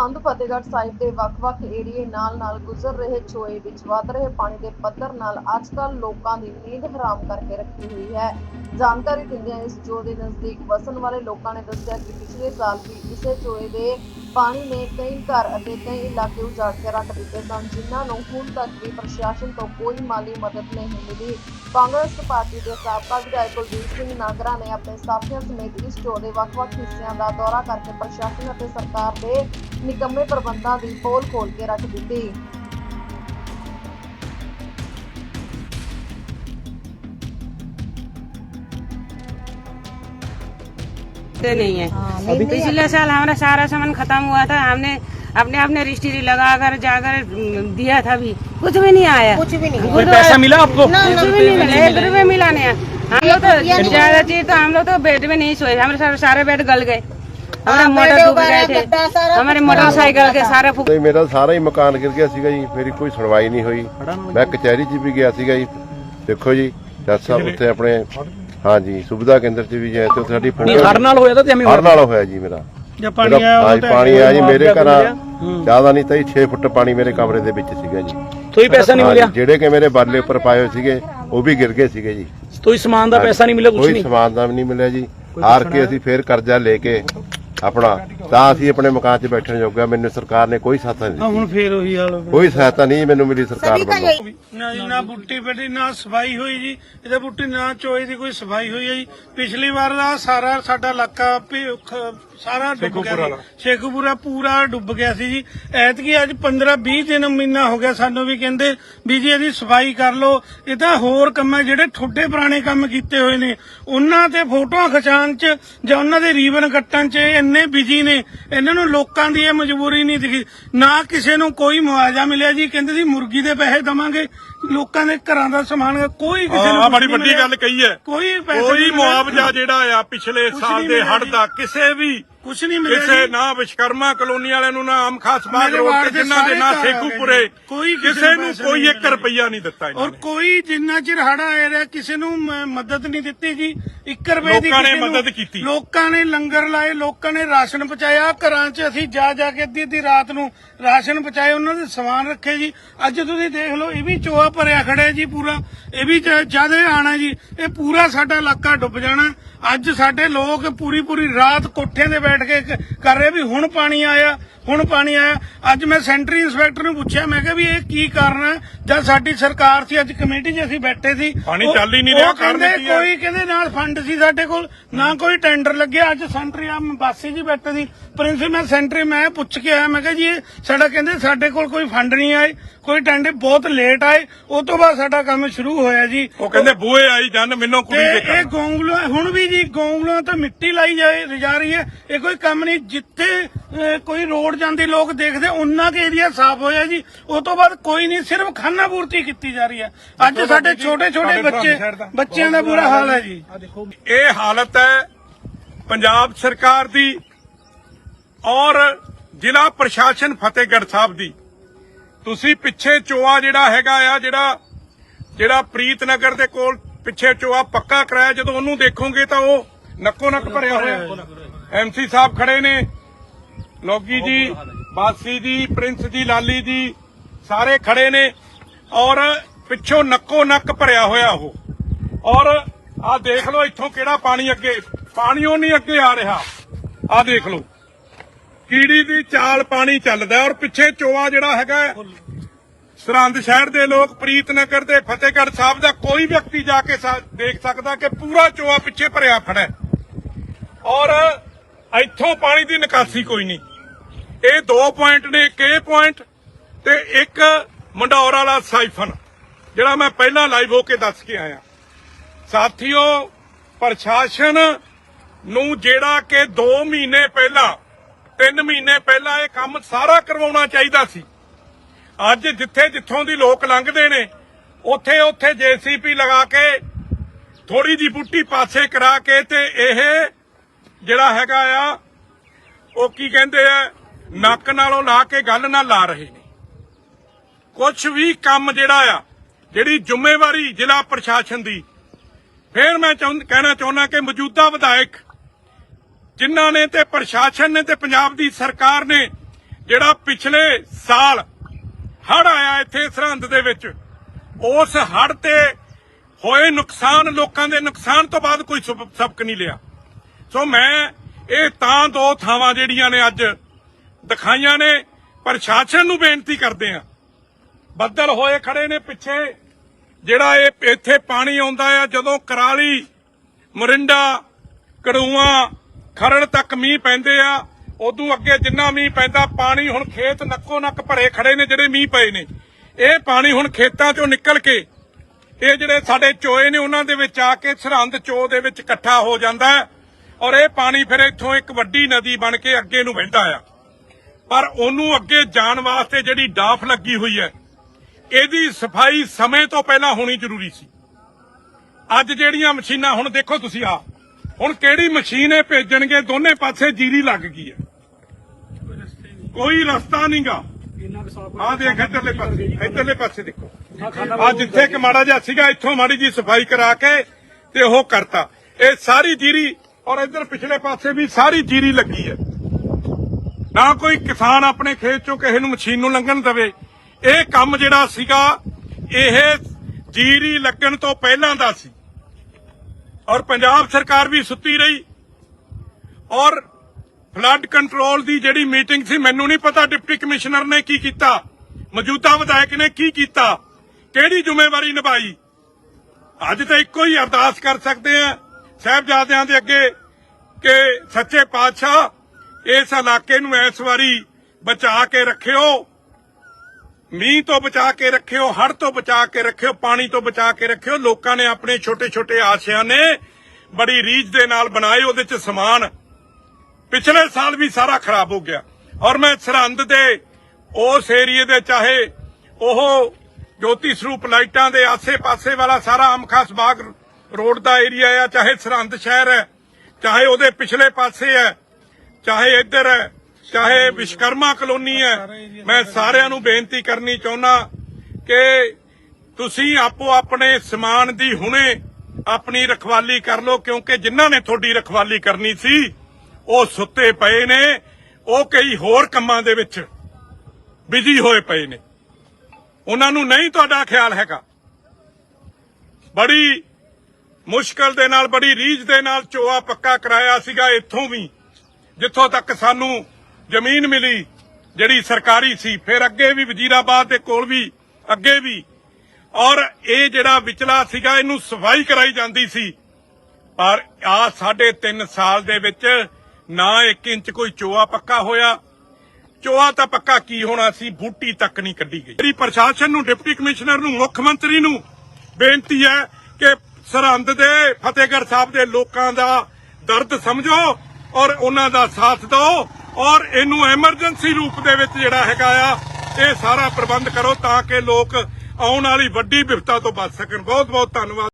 ਸਰਹੰਦ ਫਤਿਹਗੜ੍ਹ ਸਾਹਿਬ ਦੇ ਵੱਖ-ਵੱਖ ਏਰੀਏ ਨਾਲ-ਨਾਲ ਗੁਜ਼ਰ ਰਹੇ ਚੋਏ ਵਿੱਚ ਵੱਧ ਰਹੇ ਪਾਣੀ ਦੇ ਪੱਧਰ ਨਾਲ ਅੱਜਕੱਲ ਲੋਕਾਂ ਦੀ ਨੀਂਦ ਹਰਾਮ ਕਰਕੇ ਰੱਖੀ ਹੋਈ ਹੈ। ਜਾਣਕਾਰੀ ਦਿੰਦਿਆਂ ਇਸ ਚੋਅ ਦੇ ਨਜ਼ਦੀਕ ਵਸਣ ਵਾਲੇ ਲੋਕਾਂ ਨੇ ਦੱਸਿਆ ਕਿ ਪਿਛਲੇ ਸਾਲ ਵੀ ਇਸੇ ਚੋਏ ਦੇ ਪਾਣੀ ਨੇ ਕਈ ਘਰ ਅਤੇ ਕਈ ਇਲਾਕੇ ਉਜਾੜ ਕੇ ਰੱਖ ਦਿੱਤੇ ਸਨ, ਜਿਨ੍ਹਾਂ ਨੂੰ ਹੁਣ ਤੱਕ ਵੀ ਪ੍ਰਸ਼ਾਸਨ ਤੋਂ ਕੋਈ ਮਾਲੀ ਮਦਦ ਨਹੀਂ ਮਿਲੀ। ਕਾਂਗਰਸ ਪਾਰਟੀ ਦੇ ਸਾਬਕਾ ਵਿਧਾਇਕ ਕੁਲਦੀਪ ਸਿੰਘ ਨਾਗਰਾ ਨੇ ਆਪਣੇ ਸਾਥੀਆਂ ਸਮੇਤ ਇਸ ਚੋਅ ਦੇ ਵੱਖ-ਵੱਖ ਹਿੱਸਿਆਂ ਦਾ ਦੌਰਾ ਕਰਕੇ ਪ੍ਰਸ਼ਾਸਨ ਅਤੇ ਸਰਕਾਰ ਦੇ ਨਿਕੰਮੇ ਪ੍ਰਬੰਧਾਂ ਦੀ ਪੋਲ ਖੋਲ ਕੇ ਰੱਖ ਦਿੱਤੀ ते नहीं है पिछले साल हमारा सारा सामान खत्म हुआ था हमने अपने अपने रिश्तेदारी लगाकर जाकर अम, दिया था भी कुछ भी नहीं आया कुछ भी नहीं कोई पैसा मिला आपको कुछ भी नहीं मिला एक रुपये मिला नहीं हम लोग तो ज्यादा चीज तो हम लोग तो बेड में नहीं सोए हमारे सारे सारे बेड गल गए हमारे मोटर डूब गए थे हमारे मोटरसाइकिल के सारे फूक ਤੇ ਮੇਰਾ ਸਾਰਾ ਹੀ ਮਕਾਨ ਗਿਰ ਗਿਆ ਸੀਗਾ ਜੀ ਮੇਰੀ ਕੋਈ ਸੁਣਵਾਈ ਨਹੀਂ ਹੋਈ ਮੈਂ ਕਚਹਿਰੀ 'ਚ ਵੀ ਗਿਆ ਸੀਗਾ ਜੀ ਦੇਖੋ ਜੀ ਜੱਜ ਸਾਹਿਬ ਉੱਥੇ ਆਪਣੇ ਹਾਂਜੀ ਸੁਵਿਧਾ ਕੇਂਦਰ 'ਚ ਵੀ ਗਏ ਤੇ ਉੱਥੇ ਸਾਡੀ ਨਹੀਂ ਹਰ ਨਾਲ ਹੋਇਆ ਤਾਂ ਤੇ ਐਵੇਂ ਹਰ ਨਾਲ ਹੋਇਆ ਜੀ ਮੇਰਾ ਜਾਂ ਮੇਰਾ- ਹਾਂਜੀ ਪਾਣੀ ਆਇਆ ਜੀ ਮੇਰੇ ਘਰਾਂ ਜ਼ਿਆਦਾ ਨਹੀਂ ਤਾਂ ਜੀ 6 ਫੁੱਟ ਪਾਣੀ ਮੇਰੇ ਕਮਰੇ ਦੇ ਵਿੱਚ ਸੀਗਾ ਜੀ ਕੋਈ ਪੈਸਾ ਨਹੀਂ ਮਿਲਿਆ ਹਾਂਜੀ, ਜਿਹੜੇ ਕਿ ਮੇਰੇ ਬਾਲੇ ਉੱਪਰ ਪਾਏ ਹੋਏ ਸੀਗੇ ਉਹ ਵੀ ਗਿਰ ਗਏ ਸੀਗੇ ਜੀ ਕੋਈ ਸਮਾਨ ਦਾ ਪੈਸਾ ਨਹੀਂ ਮਿਲਿਆ ਕੁਝ ਕੋਈ ਨਹੀਂ ਸਮਾਨ ਦਾ ਵੀ ਨਹੀਂ ਮਿਲਿਆ ਜੀ ਹਾਰ ਕੇ ਅਸੀਂ ਫੇਰ ਕਰਜ਼ਾ ਲੈ ਕੇ ਆਪਣਾ ਤਾਂ ਅਸੀਂ ਆਪਣੇ ਮਕਾਨ 'ਚ ਬੈਠਣ ਜੋਗਾ ਮੈਨੂੰ ਸਰਕਾਰ ਨੇ ਕੋਈ ਸਹਾਇਤਾ ਨਹੀਂ ਦਿੱਤੀ ਹੁਣ ਫੇਰ ਉਹੀ ਹਾਲ ਹੋ ਕੋਈ ਸਹਾਇਤਾ ਨਹੀਂ ਮੈਨੂੰ ਮਿਲੀ ਸਰਕਾਰ ਵੱਲੋਂ। ਨਾ ਜੀ ਨਾ ਬੁੱਟੀ ਬੈਠੀ ਨਾ ਸਫ਼ਾਈ ਹੋਈ ਜੀ। ਇਹਦੇ ਬੁੱਟੀ ਨਾ ਚੋਏ ਦੀ ਕੋਈ ਸਫ਼ਾਈ ਹੋਈ ਹੈ ਜੀ। ਪਿਛਲੀ ਵਾਰ ਦਾ ਸਾਰਾ ਸਾਡਾ ਇਲਾਕਾ ਭੀ- ਖ- ਸਾਰਾ ਡੁੱਬ ਗਿਆ ਸੀ। ਸ਼ੇਖੂਪੁਰਾ ਪੂਰਾ ਡੁੱਬ ਗਿਆ ਸੀ ਜੀ ਐਤਕੀ ਅੱਜ 15 20 ਦਿਨ ਮਹੀਨਾ ਹੋ ਗਿਆ ਸਾਨੂੰ ਵੀ ਕਹਿੰਦੇ ਵੀ ਜੀ ਇਹਦੀ ਸਫ਼ਾਈ ਕਰ ਲਓ ਇਹ ਤਾਂ ਹੋਰ ਕੰਮ ਹੈ ਜਿਹੜੇ ਠੁੱਡੇ ਪੁਰਾਣੇ ਕੰਮ ਕੀਤੇ ਹੋਏ ਨੇ ਉਹਨਾਂ ਤੇ ਫੋਟੋਆਂ ਖਿਚਾਉਣ ਚ ਜਾਂ ਉਹਨਾਂ ਦੇ ਰੀਬਨ ਕੱਟਣ ਚ ਇਹ ਇੰਨੇ ਬਿਜ਼ੀ ਨੇ ਇਹਨਾਂ ਨੂੰ ਲੋਕਾਂ ਦੀ ਇਹ ਮਜਬੂਰੀ ਨਹੀਂ ਦਿਖੀ ਨਾ ਕਿਸੇ ਨੂੰ ਕੋਈ ਮੁਆਵਜ਼ਾ ਮਿਲਿਆ ਜੀ ਕਹਿੰਦੇ ਸੀ ਮੁਰਗੀ ਦੇ ਪੈਸੇ ਦਵਾਂਗੇ ਲੋਕਾਂ ਦੇ ਘਰਾਂ ਦਾ ਸਮਾਨ ਕੋਈ ਕਿਸੇ ਨੂੰ ਆ ਕੁਛ ਬੜੀ ਨਹੀਂ ਵੱਡੀ ਮਿਲਿਆ। ਗੱਲ ਕਹੀ ਹੈ ਕੋਈ ਪੈਸੇ ਕੋਈ ਨਹੀਂ। ਮੁਆਵਜ਼ਾ ਜਿਹੜਾ ਆ ਪਿਛਲੇ ਕੁਛ ਸਾਲ ਨਹੀਂ ਦੇ ਮਿਲਿਆ ਹੜ ਜੀ। ਦਾ ਕਿਸੇ ਵੀ ਕੁਛ ਨਹੀਂ ਮਿਲਿਆ ਕਿਸੇ ਜੀ। ਨਾ ਵਿਸ਼ਕਰਮਾ ਕਲੋਨੀ ਵਾਲਿਆਂ ਨੂੰ ਨਾ ਆਮ ਖਾਸ ਬਾਗ ਮੇਰੇ ਰੋਡ ਵਾਰਡ ਤੇ ਦੇ ਜਿਨ੍ਹਾਂ ਦੇ ਨਾ ਘਰ ਸੇਖੂਪੁਰੇ। ਕੋਈ ਕਿਸੇ ਕਿਸੇ ਨੂੰ ਨੂੰ ਪੈਸੇ ਕੋਈ ਨਹੀਂ 1 ਰੁਪਈਆ ਨਹੀਂ ਦਿੱਤਾ ਇਹਨਾਂ ਔਰ ਨੇ। ਕੋਈ ਜਿੰਨਾ ਚਿਰ ਹੜਾ ਆ ਰਿਹਾ ਕਿਸੇ ਨੂੰ ਮ- ਮਦਦ ਨਹੀਂ ਦਿੱਤੀ ਜੀ। 1 ਰੁਪਏ ਦੀ ਲੋਕਾਂ ਨੇ ਕਿਸੇ ਨੂੰ- ਮਦਦ ਕੀਤੀ। ਲੋਕਾਂ ਨੇ ਲੰਗਰ ਲਾਏ ਲੋਕਾਂ ਨੇ ਰਾਸ਼ਨ ਪਹੁੰਚਾਇਆ। ਘਰਾਂ 'ਚ ਅਸੀਂ ਜਾ ਜਾ ਕੇ ਅੱਧੀ ਅੱਧੀ ਰਾਤ ਨੂੰ ਰਾਸ਼ਨ ਪਹੁੰਚਾਏ ਉਹਨਾਂ ਦੇ ਸਮਾਨ ਰੱਖੇ ਜੀ। ਅੱਜ ਤੁਸੀਂ ਦੇਖ ਲਓ ਇਹ ਵੀ ਚੋਆ ਭਰਿਆ ਖੜਾ ਹੈ ਜੀ ਪੂਰਾ। ਇਹ ਵੀ ਜ- ਜਦ ਇਹ ਆਣਾ ਜੀ ਇਹ ਪੂਰਾ ਸਾਡਾ ਇਲਾਕਾ ਡੁੱਬ ਜਾਣਾ। ਅੱਜ ਸਾਡੇ ਲੋਕ ਪੂਰੀ ਪੂਰੀ ਰਾਤ ਕੋਠਿਆਂ ਤੇ ਬੈਠ ਬੈਠ ਕੇ ਕਰ ਰਹੇ ਵੀ ਹੁਣ ਪਾਣੀ ਆਇਆ। ਹੁਣ ਪਾਣੀ ਆਇਆ। ਅੱਜ ਮੈਂ ਸੈਂਟਰੀ ਇੰਸਪੈਕਟਰ ਨੂੰ ਪੁੱਛਿਆ ਮੈਂ ਕਿਹਾ ਵੀ ਇਹ ਕੀ ਕਾਰਨ ਹੈ? ਜਦ ਸਾਡੀ ਸਰਕਾਰ ਸੀ ਅੱਜ ਕਮੇਟੀ 'ਚ ਅਸੀਂ ਬੈਠੇ ਸੀ। ਪਾਣੀ ਚੱਲ ਹੀ ਨਹੀਂ ਰਿਹਾ, ਕਾਰਨ ਕੀ ਹੈ? ਕੋਈ ਕਹਿੰਦੇ ਨਾਲ ਫੰਡ ਸੀ ਸਾਡੇ ਕੋਲ? ਨਾ ਕੋਈ ਟੈਂਡਰ ਲੱਗਿਆ। ਅੱਜ ਸੈਂਟਰੀ ਆ ਬਾਸੀ ਜੀ ਬੈਠੇ ਸੀ। ਪ੍ਰਿੰਸੀਪਲ ਮੈਂ ਸੈਂਟਰੀ ਮੈਂ ਪੁੱਛ ਕੇ ਆਇਆ ਮੈਂ ਕਿਹਾ ਜੀ ਇਹ ਸਾਡਾ ਕਹਿੰਦੇ ਸਾਡੇ ਕੋਲ ਕੋਈ ਫੰਡ ਨਹੀਂ ਆਏ ਕੋਈ ਟੈਂਡਰ ਬਹੁਤ ਲੇਟ ਆਏ। ਉਸ ਤੋਂ ਬਾਅਦ ਸਾਡਾ ਕੰਮ ਸ਼ੁਰੂ ਹੋਇਆ ਜੀ। ਉਹ ਕਹਿੰਦੇ ਬੂਹੇ ਆਈ ਜਨ ਮੈਨੂੰ ਕੁੜੀ ਤੇ ਦੇ ਇਹ ਗੋਂਗਲੂ ਹੁਣ ਵੀ ਜੀ ਗੋਂਗਲੂਆਂ ਤਾਂ ਮਿੱਟੀ ਲਾਈ ਜਾਏ ਜਾ ਰਹੀ ਹੈ। ਇਹ ਕੋਈ ਕੰਮ ਨਹੀਂ। ਜਿੱਥੇ ਕੋਈ ਰੋਡ ਜਾਂਦੀ ਲੋਕ ਦੇਖਦੇ ਉਹਨਾਂ ਕੇ ਏਰੀਆ ਸਾਫ਼ ਹੋਇਆ ਜੀ। ਉਸ ਤੋਂ ਬਾਅਦ ਕੋਈ ਨਹੀਂ ਸਿਰਫ ਖਾਨਾ ਪੂਰਤੀ ਕੀਤੀ ਜਾ ਰਹੀ ਹੈ। ਅੱਜ ਸਾਡੇ ਛੋਟੇ ਛੋਟੇ ਬੱਚੇ ਬੱਚਿਆਂ ਦਾ ਬੁਰਾ ਹਾਲ ਹੈ ਜੀ। ਇਹ ਹਾਲਤ ਹੈ ਪੰਜਾਬ ਸਰਕਾਰ ਦੀ ਔਰ ਜ਼ਿਲ੍ਹਾ ਪ੍ਰਸ਼ਾਸਨ ਫਤਿਹਗੜ੍ਹ ਸਾਹਿਬ ਦੀ। ਤੁਸੀਂ ਪਿੱਛੇ ਚੋਆ ਜਿਹੜਾ ਹੈਗਾ ਆ ਜਿਹੜਾ ਜਿਹੜਾ ਪ੍ਰੀਤਨਗਰ ਦੇ ਕੋਲ ਪਿੱਛੇ ਚੋਆ ਪੱਕਾ ਕਰਾਇਆ ਜਦੋਂ ਉਹਨੂੰ ਦੇਖੋਗੇ ਤਾਂ ਉਹ ਨੱਕੋ ਨੱਕ ਭਰਿਆ ਹੋਇਆ। ਐਮਸੀ ਸਾਹਿਬ ਖੜੇ ਨੇ। ਲੋਗੀ ਜੀ ਬਾਸੀ ਜੀ ਪ੍ਰਿੰਸ ਜੀ ਲਾਲੀ ਜੀ ਸਾਰੇ ਖੜੇ ਨੇ ਔਰ ਪਿੱਛੋਂ ਨੱਕੋ ਨੱਕ ਭਰਿਆ ਹੋਇਆ ਉਹ। ਔਰ ਆਹ ਦੇਖ ਲਓ ਇੱਥੋਂ ਕਿਹੜਾ ਪਾਣੀ ਅੱਗੇ ਪਾਣੀਓ ਨਹੀਂ ਅੱਗੇ ਆ ਰਿਹਾ। ਆਹ ਦੇਖ ਲਓ। ਕੀੜੀ ਦੀ ਚਾਲ ਪਾਣੀ ਚੱਲਦਾ ਔਰ ਪਿੱਛੇ ਚੋਆ ਜਿਹੜਾ ਹੈਗਾ ਹੈ, ਸਰਹੰਦ ਸ਼ਹਿਰ ਦੇ ਲੋਕ ਪ੍ਰੀਤ ਨਗਰ ਦੇ ਫਤਿਹਗੜ੍ਹ ਸਾਹਿਬ ਦਾ ਕੋਈ ਵਿਅਕਤੀ ਜਾ ਕੇ ਦੇਖ ਸਕਦਾ ਕਿ ਪੂਰਾ ਚੋਆ ਪਿੱਛੇ ਭਰਿਆ ਖੜਾ ਔਰ ਇੱਥੋਂ ਪਾਣੀ ਦੀ ਨਿਕਾਸੀ ਕੋਈ ਨਹੀਂ। ਇਹ ਦੋ ਪੁਆਇੰਟ ਨੇ, ਇੱਕ ਇਹ ਪੁਆਇੰਟ ਤੇ ਇੱਕ ਮੰਡੌਰ ਵਾਲਾ ਸਾਈਫਨ ਜਿਹੜਾ ਮੈਂ ਪਹਿਲਾਂ ਲਾਈਵ ਹੋ ਕੇ ਦੱਸ ਕੇ ਆਇਆ। ਸਾਥੀਓ, ਪ੍ਰਸ਼ਾਸਨ ਨੂੰ ਜਿਹੜਾ ਕਿ 2 ਮਹੀਨੇ ਪਹਿਲਾਂ 3 ਮਹੀਨੇ ਪਹਿਲਾਂ ਇਹ ਕੰਮ ਸਾਰਾ ਕਰਵਾਉਣਾ ਚਾਹੀਦਾ ਸੀ। ਅੱਜ ਜਿੱਥੇ ਜਿੱਥੋਂ ਦੀ ਲੋਕ ਲੰਘਦੇ ਨੇ, ਉੱਥੇ ਉੱਥੇ ਜੀਸੀਪੀ ਲਗਾ ਕੇ ਥੋੜੀ ਜੀ ਬੁੱਟੀ ਪਾਸੇ ਕਰਾ ਕੇ ਤੇ ਇਹ ਜਿਹੜਾ ਹੈਗਾ ਆ, ਉਹ ਕੀ ਕਹਿੰਦੇ ਆ ਨੱਕ ਨਾਲੋਂ ਲਾ ਕੇ ਗੱਲ ਨਾਲ ਲਾ ਰਹੇ ਨੇ। ਕੁਝ ਵੀ ਕੰਮ ਜਿਹੜਾ ਆ, ਜਿਹੜੀ ਜ਼ਿੰਮੇਵਾਰੀ ਜ਼ਿਲ੍ਹਾ ਪ੍ਰਸ਼ਾਸਨ ਦੀ, ਫਿਰ ਮੈਂ ਚਾਹੁੰ- ਕਹਿਣਾ ਚਾਹੁੰਦਾ ਕਿ ਮੌਜੂਦਾ ਵਿਧਾਇਕ ਜਿਨ੍ਹਾਂ ਨੇ ਤੇ ਪ੍ਰਸ਼ਾਸਨ ਨੇ ਤੇ ਪੰਜਾਬ ਦੀ ਸਰਕਾਰ ਨੇ ਜਿਹੜਾ ਪਿਛਲੇ ਸਾਲ ਹੜ ਆਇਆ ਇੱਥੇ ਸਰਹੰਦ ਦੇ ਵਿੱਚ, ਉਸ ਹੜ ਤੇ ਹੋਏ ਨੁਕਸਾਨ, ਲੋਕਾਂ ਦੇ ਨੁਕਸਾਨ ਤੋਂ ਬਾਅਦ ਕੋਈ ਸਬਕ ਨਹੀਂ ਲਿਆ। ਸੋ ਮੈਂ ਇਹ ਤਾਂ ਦੋ ਥਾਵਾਂ ਜਿਹੜੀਆਂ ਨੇ ਅੱਜ ਦਿਖਾਈਆਂ ਨੇ ਪ੍ਰਸ਼ਾਸਨ ਨੂੰ ਬੇਨਤੀ ਕਰਦੇ ਆ ਬੱਦਲ ਹੋਏ ਖੜੇ ਨੇ ਪਿੱਛੇ, ਜਿਹੜਾ ਇਹ ਇੱਥੇ ਪਾਣੀ ਆਉਂਦਾ ਆ, ਜਦੋਂ ਕਰਾਲੀ, ਮਰਿੰਡਾ, ਕੜੂਆਂ, ਖਰੜ ਤੱਕ ਮੀਂਹ ਪੈਂਦੇ ਆ, ਉਦੋਂ ਅੱਗੇ ਜਿੰਨਾ ਮੀਂਹ ਪੈਂਦਾ, ਪਾਣੀ ਹੁਣ ਖੇਤ ਨੱਕੋ ਨੱਕ ਭਰੇ ਖੜੇ ਨੇ ਜਿਹੜੇ ਮੀਂਹ ਪਏ ਨੇ। ਇਹ ਪਾਣੀ ਹੁਣ ਖੇਤਾਂ ਚੋਂ ਨਿਕਲ ਕੇ, ਇਹ ਜਿਹੜੇ ਸਾਡੇ ਚੋਏ ਨੇ, ਉਹਨਾਂ ਦੇ ਵਿੱਚ ਆ ਕੇ ਸਰਹੰਦ ਚੋ ਦੇ ਵਿੱਚ ਇਕੱਠਾ ਹੋ ਜਾਂਦਾ ਔਰ ਇਹ ਪਾਣੀ ਫਿਰ ਇੱਥੋਂ ਇੱਕ ਵੱਡੀ ਨਦੀ ਬਣ ਕੇ ਅੱਗੇ ਨੂੰ ਵਹਿੰਦਾ ਆ। ਪਰ ਉਹਨੂੰ ਅੱਗੇ ਜਾਣ ਵਾਸਤੇ ਜਿਹੜੀ ਡਾਫ ਲੱਗੀ ਹੋਈ ਹੈ, ਇਹਦੀ ਸਫ਼ਾਈ ਸਮੇਂ ਤੋਂ ਪਹਿਲਾਂ ਹੋਣੀ ਜ਼ਰੂਰੀ ਸੀ। ਅੱਜ ਜਿਹੜੀਆਂ ਮਸ਼ੀਨਾਂ, ਹੁਣ ਦੇਖੋ ਤੁਸੀਂ ਆ ਹੁਣ ਕਿਹੜੀ ਮਸ਼ੀਨ ਇਹ ਭੇਜਣਗੇ, ਦੋਨੇ ਪਾਸੇ ਜੀਰੀ ਲੱਗ ਗਈ ਹੈ। ਕੋਈ ਰਸਤਾ ਨਹੀਂਗਾ। ਆ ਦੇਖ, ਇੱਧਰਲੇ ਪਾਸੇ ਇੱਧਰਲੇ ਪਾਸੇ ਦੇਖੋ। ਆ ਜਿੱਥੇ ਕਿ ਮਾੜਾ ਜਿਹਾ ਸੀਗਾ, ਇੱਥੋਂ ਮਾੜੀ ਜੀ ਸਫ਼ਾਈ ਕਰਾ ਕੇ ਤੇ ਉਹ ਕਰਤਾ। ਇਹ ਸਾਰੀ ਜੀਰੀ, ਔਰ ਇੱਧਰ ਪਿਛਲੇ ਪਾਸੇ ਵੀ ਸਾਰੀ ਜੀਰੀ ਲੱਗੀ ਹੈ। ਨਾ ਕੋਈ ਕਿਸਾਨ ਆਪਣੇ ਖੇਤ ਚੋਂ ਕਿਸੇ ਨੂੰ ਮਸ਼ੀਨ ਨੂੰ ਲੰਘਣ ਦੇਵੇ। ਇਹ ਕੰਮ ਜਿਹੜਾ ਸੀਗਾ, ਇਹ ਜੀਰੀ ਲੱਗਣ ਤੋਂ ਪਹਿਲਾਂ ਦਾ ਸੀ। ਔਰ ਪੰਜਾਬ ਸਰਕਾਰ ਵੀ ਸੁੱਤੀ ਰਹੀ। ਔਰ ਫਲੱਡ ਕੰਟਰੋਲ ਦੀ ਜਿਹੜੀ ਮੀਟਿੰਗ ਸੀ, ਮੈਨੂੰ ਨਹੀਂ ਪਤਾ ਡਿਪਟੀ ਕਮਿਸ਼ਨਰ ਨੇ ਕੀ ਕੀਤਾ। ਮੌਜੂਦਾ ਵਿਧਾਇਕ ਨੇ ਕੀ ਕੀਤਾ। ਕਿਹੜੀ ਜ਼ਿੰਮੇਵਾਰੀ ਨਿਭਾਈ? ਅੱਜ ਤਾਂ ਇੱਕੋ ਹੀ ਅਰਦਾਸ ਕਰ ਸਕਦੇ ਆ ਸਾਹਿਬਜ਼ਾਦਿਆਂ ਦੇ ਅੱਗੇ ਕਿ ਸੱਚੇ ਪਾਤਸ਼ਾਹ ਇਸ ਇਲਾਕੇ ਨੂੰ ਇਸ ਵਾਰੀ ਬਚਾ ਕੇ ਰੱਖਿਓ। ਮੀਂਹ ਤੋਂ ਬਚਾ ਕੇ ਰੱਖਿਓ, ਹੜ੍ਹ ਤੋਂ ਬਚਾ ਕੇ ਰੱਖਿਓ, ਪਾਣੀ ਤੋਂ ਬਚਾ ਕੇ ਰੱਖਿਓ। ਲੋਕਾਂ ਨੇ ਆਪਣੇ ਛੋਟੇ-ਛੋਟੇ ਆਸਿਆਂ ਨੇ ਬੜੀ ਰੀਝ ਦੇ ਨਾਲ ਬਣਾਏ ਉਹਦੇ ਚ ਸਮਾਨ। ਪਿਛਲੇ ਸਾਲ ਵੀ ਸਾਰਾ ਖਰਾਬ ਹੋ ਗਿਆ। ਔਰ ਮੈਂ ਸਰਹੰਦ ਦੇ ਉਸ ਏਰੀਏ ਦੇ ਚਾਹੇ ਉਹ ਜੋਤੀ ਸਰੂਪ ਲਾਈਟਾਂ ਦੇ ਆਸੇ-ਪਾਸੇ ਵਾਲਾ ਸਾਰਾ ਅਮਖਾਸ ਬਾਗ ਰੋਡ ਦਾ ਏਰੀਆ ਆ, ਚਾਹੇ ਸਰਹੰਦ ਸ਼ਹਿਰ ਹੈ, ਚਾਹੇ ਉਹਦੇ ਪਿਛਲੇ ਪਾਸੇ ਹੈ। ਚਾਹੇ ਇੱਧਰ ਹੈ, ਚਾਹੇ ਵਿਸ਼ਕਰਮਾ ਕਲੋਨੀ ਹੈ, ਮੈਂ ਸਾਰਿਆਂ ਨੂੰ ਬੇਨਤੀ ਕਰਨੀ ਚਾਹੁੰਦਾ ਕਿ ਤੁਸੀਂ ਆਪੋ ਆਪਣੇ ਸਮਾਨ ਦੀ ਹੁਣੇ ਆਪਣੀ ਰਖਵਾਲੀ ਕਰ ਲਓ, ਕਿਉਂਕਿ ਜਿਨ੍ਹਾਂ ਨੇ ਤੁਹਾਡੀ ਰਖਵਾਲੀ ਕਰਨੀ ਸੀ, ਉਹ ਸੁੱਤੇ ਪਏ ਨੇ, ਉਹ ਕਈ ਹੋਰ ਕੰਮਾਂ ਦੇ ਵਿੱਚ ਬਿਜ਼ੀ ਹੋਏ ਪਏ ਨੇ। ਉਹਨਾਂ ਨੂੰ ਨਹੀਂ ਤੁਹਾਡਾ ਖਿਆਲ ਹੈਗਾ। ਬੜੀ ਮੁਸ਼ਕਲ ਦੇ ਨਾਲ, ਬੜੀ ਰੀਝ ਦੇ ਨਾਲ ਚੋਆ ਪੱਕਾ ਕਰਾਇਆ ਸੀਗਾ, ਇੱਥੋਂ ਵੀ ਜਿੱਥੋਂ ਤੱਕ ਸਾਨੂੰ ਜ਼ਮੀਨ ਮਿਲੀ, ਜਿਹੜੀ ਸਰਕਾਰੀ ਸੀ, ਫਿਰ ਅੱਗੇ ਵੀ ਵਜ਼ੀਰਾਬਾਦ ਦੇ ਕੋਲ ਵੀ, ਅੱਗੇ ਵੀ। ਔਰ ਇਹ ਜਿਹੜਾ ਵਿਚਲਾ ਸੀਗਾ, ਇਹਨੂੰ ਸਫ਼ਾਈ ਕਰਾਈ ਜਾਂਦੀ ਸੀ। ਪਰ ਆ ਸਾਢੇ 3 ਸਾਲ ਦੇ ਵਿੱਚ ਨਾ 1 ਇੰਚ ਕੋਈ ਚੋਆ ਪੱਕਾ ਹੋਇਆ। ਚੋਆ ਤਾਂ ਪੱਕਾ ਕੀ ਹੋਣਾ ਸੀ, ਬੂਟੀ ਤੱਕ ਨਹੀਂ ਕੱਢੀ ਗਈ। ਮੇਰੀ ਪ੍ਰਸ਼ਾਸਨ ਨੂੰ, ਡਿਪਟੀ ਕਮਿਸ਼ਨਰ ਨੂੰ, ਮੁੱਖ ਮੰਤਰੀ ਨੂੰ ਬੇਨਤੀ ਹੈ ਕਿ ਸਰਹੰਦ ਦੇ, ਫਤਿਹਗੜ੍ਹ ਸਾਹਿਬ ਦੇ ਲੋਕਾਂ ਦਾ ਦਰਦ ਸਮਝੋ। ਔਰ ਉਹਨਾਂ ਦਾ ਸਾਥ ਦਿਓ ਔਰ ਇਹਨੂੰ ਐਮਰਜੈਂਸੀ ਰੂਪ ਦੇ ਵਿੱਚ ਜਿਹੜਾ ਹੈਗਾ ਆ, ਇਹ ਸਾਰਾ ਪ੍ਰਬੰਧ ਕਰੋ ਤਾਂ ਕਿ ਲੋਕ ਆਉਣ ਵਾਲੀ ਵੱਡੀ ਵਿਪਤਾ ਤੋਂ ਬਚ ਸਕਣ। ਬਹੁਤ ਬਹੁਤ ਧੰਨਵਾਦ।